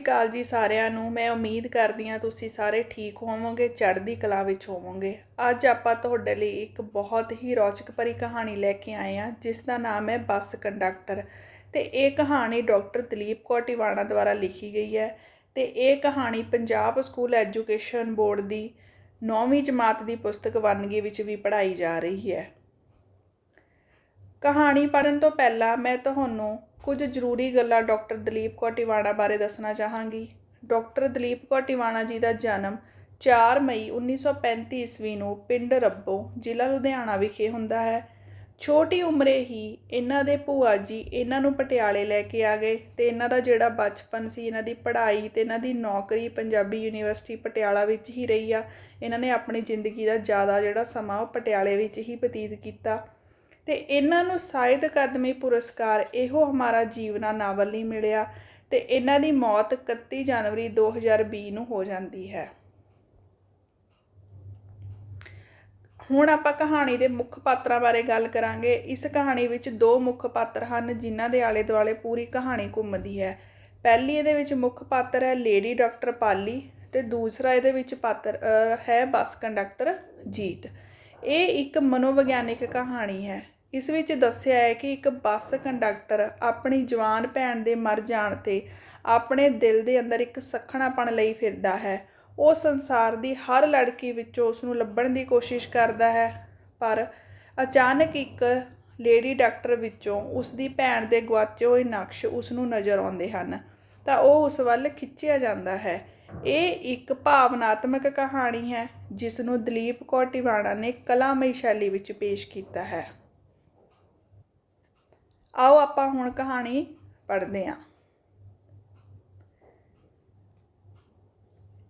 ਸਤਿ ਸ਼੍ਰੀ ਅਕਾਲ ਜੀ ਸਾਰਿਆਂ ਨੂੰ, ਮੈਂ ਉਮੀਦ ਕਰਦੀ ਹਾਂ ਤੁਸੀਂ ਸਾਰੇ ਠੀਕ ਹੋਵੋਗੇ, ਚੜ੍ਹਦੀ ਕਲਾ ਵਿੱਚ ਹੋਵੋਗੇ। ਅੱਜ ਆਪਾਂ ਤੁਹਾਡੇ ਲਈ ਇੱਕ ਬਹੁਤ ਹੀ ਰੌਚਕ ਭਰੀ ਕਹਾਣੀ ਲੈ ਕੇ ਆਏ ਹਾਂ, ਜਿਸ ਦਾ ਨਾਮ ਹੈ ਬੱਸ ਕੰਡਕਟਰ। ਤੇ ਇਹ ਕਹਾਣੀ ਡਾਕਟਰ ਦਲੀਪ ਕੌਰ ਟਿਵਾਣਾ ਦੁਆਰਾ ਲਿਖੀ ਗਈ ਹੈ ਤੇ ਇਹ ਕਹਾਣੀ ਪੰਜਾਬ ਸਕੂਲ ਐਜੂਕੇਸ਼ਨ ਬੋਰਡ ਦੀ 9ਵੀਂ ਜਮਾਤ ਦੀ ਪੁਸਤਕ ਵੰਨਗੀ ਵਿੱਚ ਵੀ ਪੜ੍ਹਾਈ ਜਾ ਰਹੀ ਹੈ। ਕਹਾਣੀ ਪੜ੍ਹਨ ਤੋਂ ਪਹਿਲਾਂ ਮੈਂ ਤੁਹਾਨੂੰ ਕੁਝ ਜ਼ਰੂਰੀ ਗੱਲਾਂ ਡਾਕਟਰ ਦਲੀਪ ਕੌਰ ਟਿਵਾਣਾ ਬਾਰੇ ਦੱਸਣਾ ਚਾਹਾਂਗੀ। ਡਾਕਟਰ ਦਲੀਪ ਕੌਰ ਟਿਵਾਣਾ ਜੀ ਦਾ ਜਨਮ 4 ਮਈ 1935 ਈਸਵੀ ਨੂੰ ਪਿੰਡ ਰੱਬੋ, ਜ਼ਿਲ੍ਹਾ ਲੁਧਿਆਣਾ ਵਿਖੇ ਹੁੰਦਾ ਹੈ। ਛੋਟੀ ਉਮਰੇ ਹੀ ਇਹਨਾਂ ਦੇ ਭੂਆ ਜੀ ਇਹਨਾਂ ਨੂੰ ਪਟਿਆਲੇ ਲੈ ਕੇ ਆ ਗਏ ਤੇ ਇਹਨਾਂ ਦਾ ਜਿਹੜਾ ਬਚਪਨ ਸੀ, ਇਹਨਾਂ ਦੀ ਪੜ੍ਹਾਈ ਤੇ ਇਹਨਾਂ ਦੀ ਨੌਕਰੀ ਪੰਜਾਬੀ ਯੂਨੀਵਰਸਿਟੀ ਪਟਿਆਲਾ ਵਿੱਚ ਹੀ ਰਹੀ ਆ। ਇਹਨਾਂ ਨੇ ਆਪਣੀ ਜ਼ਿੰਦਗੀ ਦਾ ਜ਼ਿਆਦਾ ਜਿਹੜਾ ਸਮਾਂ ਉਹ ਪਟਿਆਲੇ ਵਿੱਚ ਹੀ ਬਤੀਤ ਕੀਤਾ। ਤੇ ਇਹਨਾਂ ਨੂੰ ਸਾਹਿਤ ਅਕਾਦਮੀ ਪੁਰਸਕਾਰ ਇਹੋ ਹਮਾਰਾ ਜੀਵਨਾ ਨਾਵਲ ਲਈ ਮਿਲਿਆ ਤੇ ਇਹਨਾਂ ਦੀ ਮੌਤ 31 ਜਨਵਰੀ 2020 ਨੂੰ ਹੋ ਜਾਂਦੀ ਹੈ। ਹੁਣ ਆਪਾਂ ਕਹਾਣੀ ਦੇ ਮੁੱਖ ਪਾਤਰਾਂ ਬਾਰੇ ਗੱਲ ਕਰਾਂਗੇ। ਇਸ ਕਹਾਣੀ ਵਿੱਚ ਦੋ ਮੁੱਖ ਪਾਤਰ ਹਨ ਜਿਨ੍ਹਾਂ ਦੇ ਆਲੇ ਦੁਆਲੇ ਪੂਰੀ ਕਹਾਣੀ ਘੁੰਮਦੀ ਹੈ। ਪਹਿਲੀ ਇਹਦੇ ਵਿੱਚ ਮੁੱਖ ਪਾਤਰ ਹੈ ਲੇਡੀ ਡਾਕਟਰ ਪਾਲੀ ਤੇ ਦੂਸਰਾ ਇਹਦੇ ਵਿੱਚ ਪਾਤਰ ਹੈ ਬੱਸ ਕੰਡਕਟਰ ਜੀਤ। ਇਹ ਇੱਕ ਮਨੋਵਿਗਿਆਨਿਕ ਕਹਾਣੀ ਹੈ। ਇਸ ਵਿੱਚ ਦੱਸਿਆ ਹੈ ਕਿ ਇੱਕ ਬੱਸ ਕੰਡਕਟਰ ਆਪਣੀ ਜਵਾਨ ਭੈਣ ਦੇ ਮਰ ਜਾਣ ਤੇ ਆਪਣੇ ਦਿਲ ਦੇ ਅੰਦਰ ਇੱਕ ਸਖਣਾਪਣ ਲਈ ਫਿਰਦਾ ਹੈ। ਉਹ ਸੰਸਾਰ ਦੀ ਹਰ ਲੜਕੀ ਵਿੱਚੋਂ ਉਸ ਨੂੰ ਲੱਭਣ ਦੀ ਕੋਸ਼ਿਸ਼ ਕਰਦਾ ਹੈ, ਪਰ ਅਚਾਨਕ ਇੱਕ ਲੇਡੀ ਡਾਕਟਰ ਵਿੱਚੋਂ ਉਸ ਦੀ ਭੈਣ ਦੇ ਗੁਆਚੇ ਹੋਏ ਨਕਸ਼ ਉਸ ਨੂੰ ਨਜ਼ਰ ਆਉਂਦੇ ਹਨ, ਤਾਂ ਉਹ ਉਸ ਵੱਲ ਖਿੱਚਿਆ ਜਾਂਦਾ ਹੈ। ਇਹ ਇੱਕ ਭਾਵਨਾਤਮਕ ਕਹਾਣੀ ਹੈ। ਜਿਸ ਨੂੰ ਦਲੀਪ ਕੌਰ ਟਿਵਾਣਾ ਨੇ ਕਲਾਮਈ ਸ਼ੈਲੀ ਵਿੱਚ ਪੇਸ਼ ਕੀਤਾ ਹੈ। ਆਓ ਆਪਾਂ ਹੁਣ ਕਹਾਣੀ ਪੜ੍ਹਦੇ ਹਾਂ।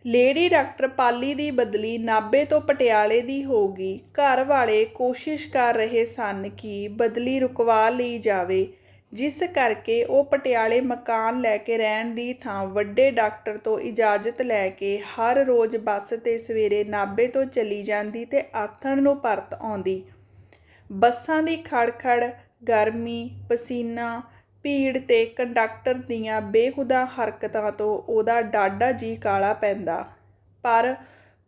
ਲੇਡੀ ਡਾਕਟਰ ਪਾਲੀ ਦੀ ਬਦਲੀ ਨਾਬੇ ਤੋਂ ਪਟਿਆਲੇ ਦੀ ਹੋ ਗਈ। ਘਰ ਵਾਲੇ ਕੋਸ਼ਿਸ਼ ਕਰ ਰਹੇ ਸਨ ਕਿ ਬਦਲੀ ਰੁਕਵਾ ਲਈ ਜਾਵੇ। ਜਿਸ ਕਰਕੇ ਉਹ ਪਟਿਆਲੇ ਮਕਾਨ ਲੈ ਕੇ ਰਹਿਣ ਦੀ ਥਾਂ ਵੱਡੇ ਡਾਕਟਰ ਤੋਂ ਇਜਾਜ਼ਤ ਲੈ ਕੇ ਹਰ ਰੋਜ਼ ਬੱਸ ਤੇ ਸਵੇਰੇ ਨਾਬੇ ਤੋਂ ਚਲੀ ਜਾਂਦੀ ਤੇ ਆਥਣ ਨੂੰ ਪਰਤ ਆਉਂਦੀ। ਬੱਸਾਂ ਦੀ ਖੜਖੜ, ਗਰਮੀ, ਪਸੀਨਾ, ਭੀੜ ਤੇ ਕੰਡਕਟਰ ਦੀਆਂ ਬੇਹੁਦਾ ਹਰਕਤਾਂ ਤੋਂ ਉਹਦਾ ਡਾਡਾ ਜੀ ਕਾਲਾ ਪੈਂਦਾ। ਪਰ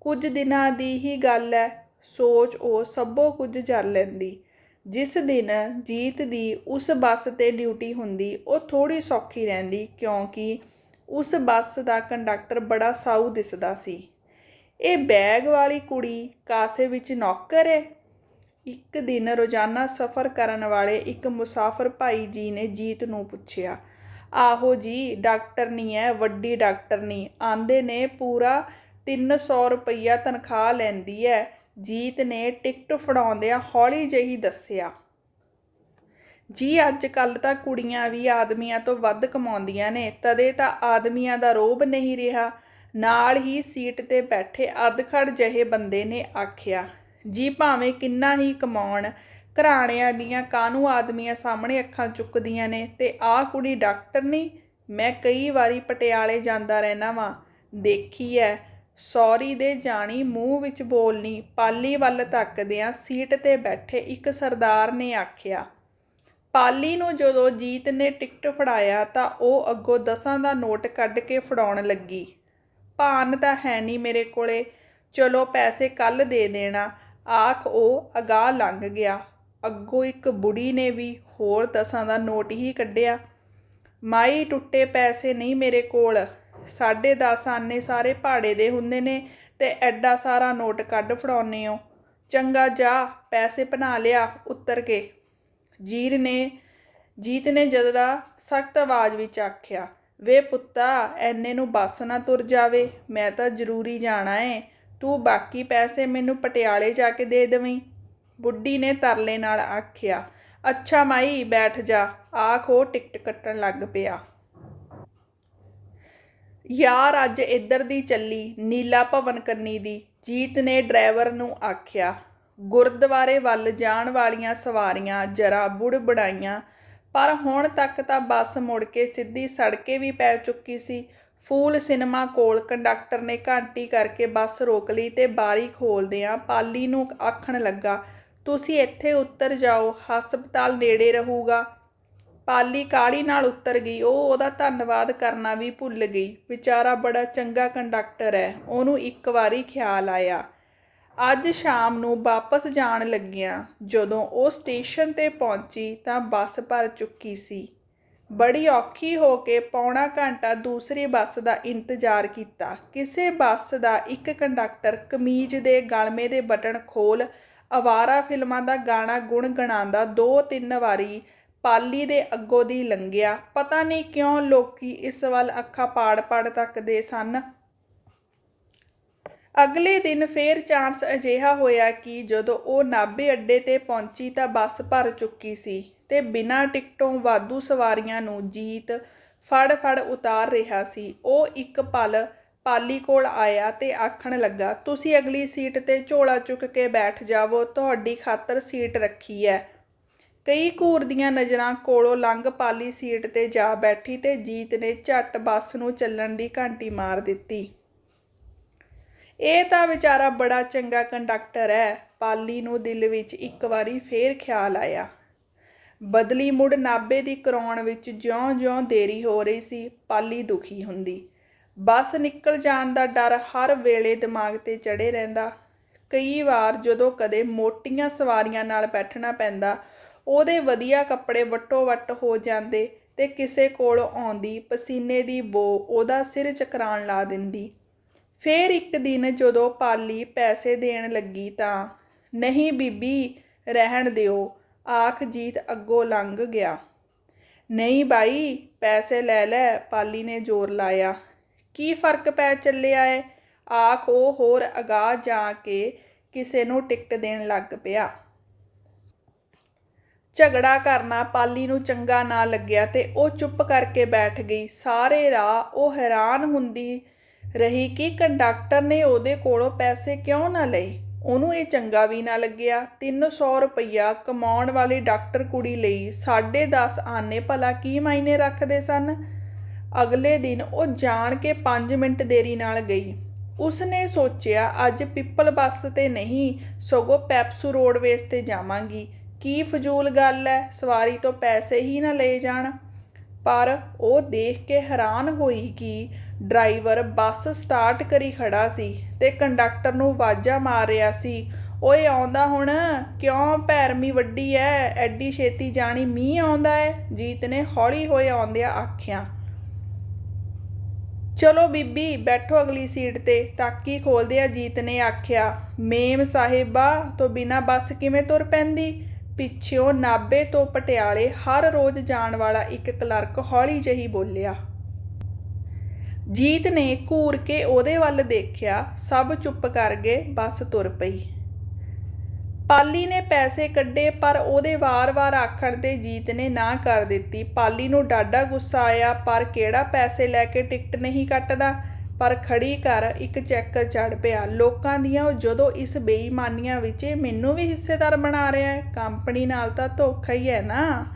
ਕੁਝ ਦਿਨਾਂ ਦੀ ਹੀ ਗੱਲ ਹੈ ਸੋਚ ਉਹ ਸਭੋ ਕੁਝ ਜਰ ਲੈਂਦੀ। ਜਿਸ ਦਿਨ ਜੀਤ ਦੀ ਉਸ ਬੱਸ ਤੇ ਡਿਊਟੀ ਹੁੰਦੀ, ਉਹ ਥੋੜ੍ਹੀ ਸੌਖੀ ਰਹਿੰਦੀ ਕਿਉਂਕਿ ਉਸ ਬੱਸ ਦਾ ਕੰਡਕਟਰ ਬੜਾ ਸਾਊ ਦਿਸਦਾ ਸੀ। ਇਹ ਬੈਗ ਵਾਲੀ ਕੁੜੀ ਕਾਸੇ ਵਿੱਚ ਨੌਕਰ ਹੈ ਇੱਕ ਦਿਨ ਰੋਜ਼ਾਨਾ ਸਫ਼ਰ ਕਰਨ ਵਾਲੇ ਇੱਕ ਮੁਸਾਫਰ ਭਾਈ ਜੀ ਨੇ ਜੀਤ ਨੂੰ ਪੁੱਛਿਆ। ਆਹੋ ਜੀ, ਡਾਕਟਰ ਨਹੀਂ ਹੈ ਵੱਡੀ ਡਾਕਟਰ ਨਹੀਂ ਆਂਦੇ ਨੇ ਪੂਰਾ 300 ਰੁਪਈਆ ਤਨਖਾਹ ਲੈਂਦੀ ਹੈ ਜੀਤ ਨੇ ਟਿਕਟ ਫੜਾਉਂਦਿਆਂ ਹੌਲੀ ਜਿਹੀ ਦੱਸਿਆ, ਜੀ ਅੱਜ ਕੱਲ ਤਾਂ ਕੁੜੀਆਂ ਵੀ ਆਦਮੀਆਂ ਤੋਂ ਵੱਧ ਕਮਾਉਂਦੀਆਂ ਨੇ, ਤਦੇ ਤਾਂ ਆਦਮੀਆਂ ਦਾ ਰੋਬ ਨਹੀਂ ਰਿਹਾ। ਨਾਲ ਹੀ ਸੀਟ ਤੇ ਬੈਠੇ ਅਧਖੜ ਜਿਹੇ ਬੰਦੇ ਨੇ ਆਖਿਆ, ਜੀ, ਭਾਵੇਂ ਕਿੰਨਾ ਹੀ ਕਮਾਉਣ, ਘਰਾਣਿਆਂ ਦੀਆਂ ਕਾਨੂੰ ਆਦਮੀਆਂ ਸਾਹਮਣੇ ਅੱਖਾਂ ਚੁੱਕਦੀਆਂ ਨੇ, ਤੇ ਆਹ ਕੁੜੀ ਡਾਕਟਰ ਨਹੀਂ? ਮੈਂ ਕਈ ਵਾਰੀ ਪਟਿਆਲੇ ਜਾਂਦਾ ਰਹਿਣਾ ਵਾਂ, ਦੇਖੀ ਐ ਸੌਰੀ ਦੇ ਜਾਣੀ ਮੂੰਹ ਵਿੱਚ ਬੋਲਣੀ, ਪਾਲੀ ਵੱਲ ਤੱਕਦਿਆਂ ਸੀਟ ਤੇ ਬੈਠੇ ਇੱਕ ਸਰਦਾਰ ਨੇ ਆਖਿਆ, ਪਾਲੀ ਨੂੰ ਜਦੋਂ ਜੀਤ ਨੇ ਟਿਕਟ ਫੜਾਇਆ ਤਾਂ ਉਹ ਅੱਗੋਂ ਦਸਾਂ ਦਾ ਨੋਟ ਕੱਢ ਕੇ ਫੜਾਉਣ ਲੱਗੀ। ਭਾਨ ਤਾਂ ਹੈ ਨਹੀਂ ਮੇਰੇ ਕੋਲੇ, ਚਲੋ ਪੈਸੇ ਕੱਲ ਦੇ ਦੇਣਾ। ਆਖ ਉਹ ਅਗਾਹ ਲੰਘ ਗਿਆ। ਅੱਗੋਂ ਇੱਕ ਬੁੜੀ ਨੇ ਵੀ ਹੋਰ ਦਸਾਂ ਦਾ ਨੋਟ ਹੀ ਕੱਢਿਆ, ਮਾਈ, ਟੁੱਟੇ ਪੈਸੇ ਨਹੀਂ ਮੇਰੇ ਕੋਲ। ਸਾਢੇ ਦਸ ਆਨੇ ਸਾਰੇ ਭਾੜੇ ਦੇ ਹੁੰਦੇ ਨੇ ਤੇ ਐਡਾ ਸਾਰਾ ਨੋਟ ਕੱਢ ਫੜਾਉਨੇ ਹੋ। ਚੰਗਾ ਜਾ, ਪੈਸੇ ਬਣਾ ਲਿਆ, ਉੱਤਰ ਕੇ। ਜੀਰ ਨੇ, ਜੀਤ ਨੇ ਜਦਰਾ ਸਖਤ ਆਵਾਜ਼ ਵਿੱਚ ਆਖਿਆ, ਵੇ ਪੁੱਤਾ, ਐਨੇ ਨੂੰ ਬੱਸ ਨਾ ਤੁਰ ਜਾਵੇ, ਮੈਂ ਤਾਂ ਜ਼ਰੂਰੀ ਜਾਣਾ ਏ। ਤੂੰ ਬਾਕੀ ਪੈਸੇ ਮੈਨੂੰ ਪਟਿਆਲੇ ਜਾ ਕੇ ਦੇ ਦੇਵੀਂ। ਬੁੱਢੀ ਨੇ ਤਰਲੇ ਨਾਲ ਆਖਿਆ, ਅੱਛਾ ਮਾਈ, ਬੈਠ ਜਾ। ਆਖੋ ਟਿਕਟ ਕੱਟਣ ਲੱਗ ਪਿਆ। ਯਾਰ, ਅੱਜ ਇੱਧਰ ਦੀ ਚੱਲੀ, ਨੀਲਾ ਭਵਨ ਕੰਨੀ ਦੀ। ਜੀਤ ਨੇ ਡਰਾਈਵਰ ਨੂੰ ਆਖਿਆ, ਗੁਰਦੁਆਰੇ ਵੱਲ ਜਾਣ ਵਾਲੀਆਂ ਸਵਾਰੀਆਂ ਜਰਾ ਬੁੜ ਬੜਾਈਆਂ ਪਰ ਹੁਣ ਤੱਕ ਤਾਂ ਬੱਸ ਮੁੜ ਕੇ ਸਿੱਧੀ ਸੜਕੇ ਵੀ ਪੈ ਚੁੱਕੀ ਸੀ। ਫੂਲ ਸਿਨੇਮਾ ਕੋਲ ਕੰਡਕਟਰ ਨੇ ਘੰਟੀ ਕਰਕੇ ਬੱਸ ਰੋਕ ਲਈ ਤੇ ਬਾਰੀ ਖੋਲਦਿਆਂ ਪਾਲੀ ਨੂੰ ਆਖਣ ਲੱਗਾ, ਤੁਸੀਂ ਇੱਥੇ ਉਤਰ ਜਾਓ, ਹਸਪਤਾਲ ਨੇੜੇ ਰਹੂਗਾ। ਪਾਲੀ ਕਾਹਲੀ ਨਾਲ ਉਤਰ ਗਈ। ਉਹ ਉਹਦਾ ਧੰਨਵਾਦ ਕਰਨਾ ਵੀ ਭੁੱਲ ਗਈ। ਵਿਚਾਰਾ ਬੜਾ ਚੰਗਾ ਕੰਡਕਟਰ ਹੈ। ਉਹਨੂੰ ਇੱਕ ਵਾਰੀ ਖਿਆਲ ਆਇਆ। ਅੱਜ ਸ਼ਾਮ ਨੂੰ ਵਾਪਸ ਜਾਣ ਲੱਗਿਆਂ। ਜਦੋਂ ਉਹ ਸਟੇਸ਼ਨ ਤੇ ਪਹੁੰਚੀ ਤਾਂ ਬੱਸ ਭਰ ਚੁੱਕੀ ਸੀ। ਬੜੀ ਔਖੀ ਹੋ ਕੇ ਪੌਣਾ ਘੰਟਾ ਦੂਸਰੀ ਬੱਸ ਦਾ ਇੰਤਜ਼ਾਰ ਕੀਤਾ। ਕਿਸੇ ਬੱਸ ਦਾ ਇੱਕ ਕੰਡਕਟਰ ਕਮੀਜ਼ ਦੇ ਗਲਮੇ ਦੇ ਬਟਨ ਖੋਲ ਅਵਾਰਾ ਫਿਲਮਾਂ ਦਾ ਗਾਣਾ ਗੁਣ ਗੁਣਗੁਣਾਉਂਦਾ ਦੋ ਤਿੰਨ ਵਾਰੀ ਪਾਲੀ ਦੇ ਅੱਗੋਂ ਦੀ ਲੰਘਿਆ। ਪਤਾ ਨਹੀਂ ਕਿਉਂ ਲੋਕੀ ਇਸ ਵੱਲ ਅੱਖਾਂ ਪਾੜ-ਪਾੜ ਤੱਕਦੇ ਸਨ। ਅਗਲੇ ਦਿਨ ਫੇਰ ਚਾਂਸ ਅਜਿਹਾ ਹੋਇਆ ਕਿ ਜਦੋਂ ਉਹ ਨਾਭੇ ਅੱਡੇ ਤੇ ਪਹੁੰਚੀ ਤਾਂ ਬੱਸ ਭਰ ਚੁੱਕੀ ਸੀ ਤੇ ਬਿਨਾਂ ਟਿਕਟੋਂ ਵਾਧੂ ਸਵਾਰੀਆਂ ਨੂੰ ਜੀਤ ਫੜ-ਫੜ ਉਤਾਰ ਰਿਹਾ ਸੀ। ਉਹ ਇੱਕ ਪਲ ਪਾਲੀ ਕੋਲ ਆਇਆ ਤੇ ਆਖਣ ਲੱਗਾ, ਤੁਸੀਂ ਅਗਲੀ ਸੀਟ ਤੇ ਝੋਲਾ ਚੁੱਕ ਕੇ ਬੈਠ ਜਾਵੋ, ਤੁਹਾਡੀ ਖਾਤਰ ਸੀਟ ਰੱਖੀ ਹੈ। ਕਈ ਘੂਰਦੀਆਂ ਨਜ਼ਰਾਂ ਕੋਲੋਂ ਲੰਘ ਪਾਲੀ ਸੀਟ ਤੇ ਜਾ ਬੈਠੀ ਤੇ ਜੀਤ ਨੇ ਝੱਟ ਬੱਸ ਨੂੰ ਚੱਲਣ ਦੀ ਘੰਟੀ ਮਾਰ ਦਿੱਤੀ। ਇਹ ਤਾਂ ਵਿਚਾਰਾ ਬੜਾ ਚੰਗਾ ਕੰਡਕਟਰ ਹੈ, ਪਾਲੀ ਨੂੰ ਦਿਲ ਵਿੱਚ ਇੱਕ ਵਾਰੀ ਫੇਰ ਖਿਆਲ ਆਇਆ। ਬਦਲੀ ਮੁੜ ਨਾਬੇ ਦੀ ਕਰਾਉਣ ਵਿੱਚ ਜਿਉਂ-ਜਿਉਂ ਦੇਰੀ ਹੋ ਰਹੀ ਸੀ, ਪਾਲੀ ਦੁਖੀ ਹੁੰਦੀ। ਬੱਸ ਨਿਕਲ ਜਾਣ ਦਾ ਡਰ ਹਰ ਵੇਲੇ ਦਿਮਾਗ ਤੇ ਚੜੇ ਰਹਿੰਦਾ। ਕਈ ਵਾਰ ਜਦੋਂ ਕਦੇ ਮੋਟੀਆਂ ਸਵਾਰੀਆਂ ਨਾਲ ਬੈਠਣਾ ਪੈਂਦਾ ਉਹਦੇ ਵਧੀਆ ਕੱਪੜੇ ਵੱਟੋ ਵੱਟ ਹੋ ਜਾਂਦੇ ਤੇ ਕਿਸੇ ਕੋਲ ਆਉਂਦੀ, ਪਸੀਨੇ ਦੀ ਬੋ, ਉਹਦਾ ਸਿਰ ਚਕਰਾਣ ਲਾ ਦਿੰਦੀ। ਫੇਰ ਇੱਕ ਦਿਨ ਜਦੋਂ ਪਾਲੀ ਪੈਸੇ ਦੇਣ ਲੱਗੀ ਤਾਂ, ਨਹੀਂ ਬੀਬੀ, ਰਹਿਣ ਦਿਓ। ਆਖ ਜੀਤ ਅੱਗੋਂ ਲੰਘ ਗਿਆ। ਨਹੀਂ ਬਾਈ, ਪੈਸੇ ਲੈ ਲੈ। ਪਾਲੀ ਨੇ ਜ਼ੋਰ ਲਾਇਆ। ਕੀ ਫ਼ਰਕ ਪੈ ਚੱਲਿਆ ਏ? ਆਖ ਉਹ ਹੋਰ ਅਗਾਹ ਜਾ ਕੇ ਕਿਸੇ ਨੂੰ ਟਿਕਟ ਦੇਣ ਲੱਗ ਪਿਆ। ਝਗੜਾ ਕਰਨਾ, ਪਾਲੀ ਨੂੰ ਚੰਗਾ ਨਾ ਲੱਗਿਆ ਤੇ ਉਹ ਚੁੱਪ ਕਰਕੇ ਬੈਠ ਗਈ। ਸਾਰੇ ਰਾਹ ਉਹ ਹੈਰਾਨ ਹੁੰਦੀ ਰਹੀ ਕਿ ਕੰਡਕਟਰ ਨੇ ਉਹਦੇ ਕੋਲੋਂ ਪੈਸੇ ਕਿਉਂ ਨਾ ਲਏ। ਉਹਨੂੰ ਇਹ ਚੰਗਾ ਵੀ ਨਾ ਲੱਗਿਆ। 300 ਰੁਪਈਆ ਕਮਾਉਣ ਵਾਲੀ ਡਾਕਟਰ ਕੁੜੀ ਲਈ 10.5 ਆਨੇ ਭਲਾ ਕੀ ਮਾਇਨੇ ਰੱਖਦੇ ਸਨ? ਅਗਲੇ ਦਿਨ ਉਹ ਜਾਣ ਕੇ 5 ਮਿੰਟ ਦੇਰੀ ਨਾਲ ਗਈ। ਉਸਨੇ ਸੋਚਿਆ, ਅੱਜ ਪਿੱਪਲ ਬੱਸ ਤੇ ਨਹੀਂ, ਸਗੋਂ ਪੈਪਸੂ ਰੋਡਵੇਜ਼ ਤੇ ਜਾਵਾਂਗੀ। ਕੀ ਫਜ਼ੂਲ ਗੱਲ ਹੈ ਸਵਾਰੀ ਤੋਂ ਪੈਸੇ ਹੀ ਨਾ ਲਏ ਜਾਣ। ਪਰ ਉਹ ਦੇਖ ਕੇ ਹੈਰਾਨ ਹੋਈ ਕਿ ਡਰਾਈਵਰ ਬੱਸ ਸਟਾਰਟ ਕਰੀ ਖੜਾ ਸੀ ਤੇ ਕੰਡਕਟਰ ਨੂੰ ਆਵਾਜ਼ਾਂ ਮਾਰ ਰਿਹਾ ਸੀ। ਓਏ, ਆਉਂਦਾ ਹੁਣ? ਕਿਉਂ ਭੈਰਮੀ ਵੱਡੀ ਐ? ਐਡੀ ਛੇਤੀ ਜਾਣੀ ਮੀਂਹ ਆਉਂਦਾ ਐ? ਜੀਤ ਨੇ ਹੌਲੀ ਹੋਏ ਆਉਂਦਿਆਂ ਆਖਿਆ। ਚਲੋ ਬੀਬੀ, ਬੈਠੋ ਅਗਲੀ ਸੀਟ ਤੇ। ਤਾਕੀ ਖੋਲਦਿਆਂ ਜੀਤ ਨੇ ਆਖਿਆ, ਮੇਮ ਸਾਹਿਬਾ, ਤੋਂ ਬਿਨਾ ਬੱਸ ਕਿਵੇਂ ਤੁਰ ਪੈਂਦੀ? ਪਿੱਛੋਂ ਨਾਭੇ ਤੋਂ ਪਟਿਆਲੇ ਹਰ ਰੋਜ਼ ਜਾਣ ਵਾਲਾ ਇੱਕ ਕਲਰਕ ਹੌਲੀ ਜਹੀ ਬੋਲਿਆ, ਜੀਤ ਨੇ ਘੂਰ ਕੇ ਉਹਦੇ ਵੱਲ ਦੇਖਿਆ, ਸਭ ਚੁੱਪ ਕਰ ਗਏ, ਬੱਸ ਤੁਰ ਪਈ। ਪਾਲੀ ਨੇ ਪੈਸੇ ਕੱਢੇ, ਪਰ ਉਹਦੇ ਵਾਰ-ਵਾਰ ਆਖਣ ਤੇ ਜੀਤ ਨੇ ਨਾ ਕਰ ਦਿੱਤੀ। ਪਾਲੀ ਨੂੰ ਡਾਡਾ ਗੁੱਸਾ ਆਇਆ, ਪਰ ਕਿਹੜਾ ਪੈਸੇ ਲੈ ਕੇ ਟਿਕਟ ਨਹੀਂ ਕੱਟਦਾ? ਪਰ ਖੜੀ ਕਰ ਇੱਕ ਚੈੱਕਰ ਚੜ ਪਿਆ। ਲੋਕਾਂ ਦੀਆਂ ਉਹ ਜਦੋਂ ਇਸ ਬੇਈਮਾਨੀਆਂ ਵਿੱਚ ਮੈਨੂੰ ਵੀ ਹਿੱਸੇਦਾਰ ਬਣਾ ਰਿਹਾ ਹੈ, ਕੰਪਨੀ ਨਾਲ ਤਾਂ ਧੋਖਾ ਹੀ ਹੈ ਨਾ।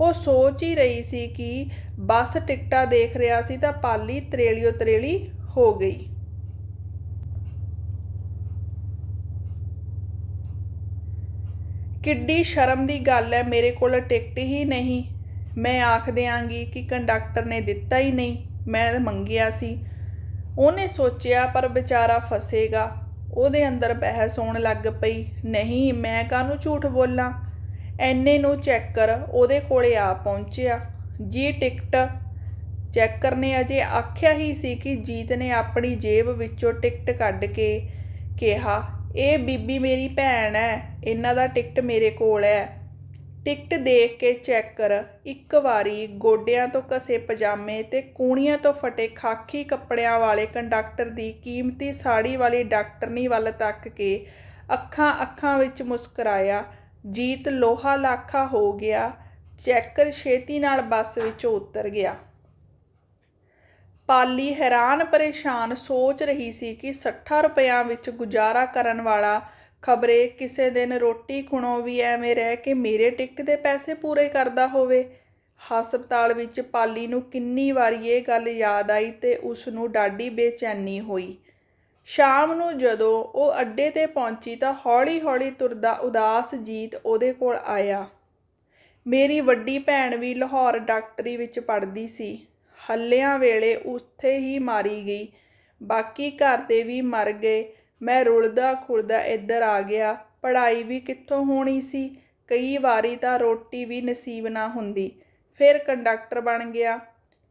ਉਹ ਸੋਚ ਹੀ ਰਹੀ ਸੀ ਕਿ ਬੱਸ ਟਿਕਟਾਂ ਦੇਖ ਰਿਹਾ ਸੀ ਤਾਂ ਪਾਲੀ ਤਰੇਲੀਓ ਤਰੇਲੀ ਹੋ ਗਈ। ਕਿੱਡੀ ਸ਼ਰਮ ਦੀ ਗੱਲ ਹੈ, ਮੇਰੇ ਕੋਲ ਟਿਕਟ ਹੀ ਨਹੀਂ। ਮੈਂ ਆਖ ਦਿਆਂਗੀ ਕਿ ਕੰਡਕਟਰ ਨੇ ਦਿੱਤਾ ਹੀ ਨਹੀਂ। ਮੈਂ ਮੰਗਿਆ ਸੀ। ਉਹਨੇ ਸੋਚਿਆ, ਪਰ ਵਿਚਾਰਾ ਫਸੇਗਾ। ਉਹਦੇ ਅੰਦਰ ਬਹਿਸ ਹੋਣ ਲੱਗ ਪਈ। ਨਹੀਂ, ਮੈਂ ਕਾਹਨੂੰ ਝੂਠ ਬੋਲਾਂ? ਐਨੇ ਨੂੰ ਚੈੱਕਰ ਉਹਦੇ ਕੋਲੇ ਆ ਪਹੁੰਚਿਆ। ਜੀ ਟਿਕਟ ਚੈੱਕਰ ਨੇ ਅਜੇ ਆਖਿਆ ਹੀ ਸੀ ਕਿ ਜੀਤ ਨੇ ਆਪਣੀ ਜੇਬ ਵਿੱਚੋਂ ਟਿਕਟ ਕੱਢ ਕੇ ਕਿਹਾ, ਇਹ ਬੀਬੀ ਮੇਰੀ ਭੈਣ ਹੈ। ਇਹਨਾਂ ਦਾ ਟਿਕਟ ਮੇਰੇ ਕੋਲ ਹੈ। ਟਿਕਟ ਦੇਖ ਕੇ ਚੈੱਕਰ ਇੱਕ ਵਾਰੀ ਗੋਡਿਆਂ ਤੋਂ ਘਸੇ ਪਜਾਮੇ ਤੇ ਕੂਣੀਆਂ ਤੋਂ ਫਟੇ ਖਾਕੀ ਕੱਪੜਿਆਂ ਵਾਲੇ ਕੰਡਕਟਰ ਦੀ ਕੀਮਤੀ ਸਾੜੀ ਵਾਲੀ ਡਾਕਟਰਨੀ ਵੱਲ ਤੱਕ ਕੇ ਅੱਖਾਂ ਅੱਖਾਂ ਵਿੱਚ ਮੁਸਕਰਾਇਆ। ਜੀਤ ਲੋਹਾ ਲਾਖਾ ਹੋ ਗਿਆ। ਚੈੱਕਰ ਛੇਤੀ ਨਾਲ ਬੱਸ ਵਿੱਚੋਂ ਉਤਰ ਗਿਆ। ਪਾਲੀ ਹੈਰਾਨ ਪਰੇਸ਼ਾਨ ਸੋਚ ਰਹੀ ਸੀ ਕਿ 60 ਰੁਪਇਆਂ ਵਿੱਚ ਗੁਜ਼ਾਰਾ ਕਰਨ ਵਾਲਾ ਖਬਰੇ ਕਿਸੇ ਦਿਨ ਰੋਟੀ ਖੁਣੋ ਵੀ ਐਵੇਂ ਰਹਿ ਕੇ ਮੇਰੇ ਟਿਕਟ ਦੇ ਪੈਸੇ ਪੂਰੇ ਕਰਦਾ ਹੋਵੇ। ਹਸਪਤਾਲ ਵਿੱਚ ਪਾਲੀ ਨੂੰ ਕਿੰਨੀ ਵਾਰੀ ਇਹ ਗੱਲ ਯਾਦ ਆਈ ਤੇ ਉਸ ਨੂੰ ਡਾਢੀ ਬੇਚੈਨੀ ਹੋਈ। ਸ਼ਾਮ ਨੂੰ ਜਦੋਂ ਉਹ ਅੱਡੇ ਤੇ ਪਹੁੰਚੀ ਤਾਂ ਹੌਲੀ-ਹੌਲੀ ਤੁਰਦਾ ਉਦਾਸ ਜੀਤ ਉਹਦੇ ਕੋਲ ਆਇਆ। ਮੇਰੀ ਵੱਡੀ ਭੈਣ ਵੀ ਲਾਹੌਰ ਡਾਕਟਰੀ ਵਿੱਚ ਪੜ੍ਹਦੀ ਸੀ। ਹੱਲਿਆਂ ਵੇਲੇ ਉੱਥੇ ਹੀ ਮਾਰੀ ਗਈ। ਬਾਕੀ ਘਰ ਦੇ ਵੀ ਮਰ ਗਏ। ਮੈਂ ਰੁਲਦਾ ਖੁਲਦਾ ਇੱਧਰ ਆ ਗਿਆ। ਪੜ੍ਹਾਈ ਵੀ ਕਿੱਥੋਂ ਹੋਣੀ ਸੀ? ਕਈ ਵਾਰੀ ਤਾਂ ਰੋਟੀ ਵੀ ਨਸੀਬ ਨਾ ਹੁੰਦੀ। ਫਿਰ ਕੰਡਕਟਰ ਬਣ ਗਿਆ।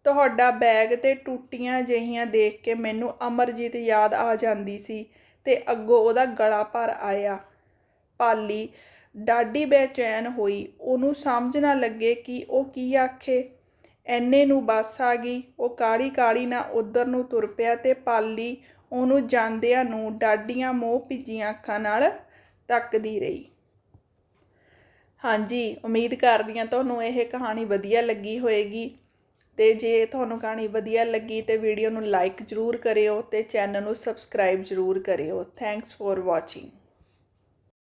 ਤੁਹਾਡਾ ਬੈਗ ਤੇ ਟੂਟੀਆਂ ਜਿਹੀਆਂ ਦੇਖ ਕੇ ਮੈਨੂੰ ਅਮਰਜੀਤ ਯਾਦ ਆ ਜਾਂਦੀ ਸੀ ਤੇ ਅੱਗੋਂ ਉਹਦਾ ਗਲਾ ਭਰ ਆਇਆ। ਪਾਲੀ, ਡਾਢੀ ਬੇਚੈਨ ਹੋਈ। ਉਹਨੂੰ ਸਮਝ ਨਾ ਲੱਗੇ ਕਿ ਉਹ ਕੀ ਆਖੇ। ਐਨੇ ਨੂੰ ਬੱਸ ਆ ਗਈ। ਉਹ ਕਾਲੀ ਕਾਲੀ ਨਾ ਉਧਰ ਨੂੰ ਤੁਰ ਪਿਆ ਤੇ ਪਾਲੀ ਉਹਨੂੰ ਜਾਂਦਿਆਂ ਨੂੰ ਡਾਢੀਆਂ ਮੋਹ ਭਿੱਜੀਆਂ ਅੱਖਾਂ ਨਾਲ ਤੱਕਦੀ ਰਹੀ। ਹਾਂਜੀ, ਉਮੀਦ ਕਰਦੀ ਹਾਂ ਤੁਹਾਨੂੰ ਇਹ ਕਹਾਣੀ ਵਧੀਆ ਲੱਗੀ ਹੋਏਗੀ ਤੇ ਜੇ ਤੁਹਾਨੂੰ ਕਹਾਣੀ ਵਧੀਆ ਲੱਗੀ ਤੇ ਵੀਡੀਓ ਨੂੰ ਲਾਈਕ ਜ਼ਰੂਰ ਕਰਿਓ ਤੇ ਚੈਨਲ ਨੂੰ ਸਬਸਕ੍ਰਾਈਬ ਜ਼ਰੂਰ ਕਰਿਓ। Thanks for watching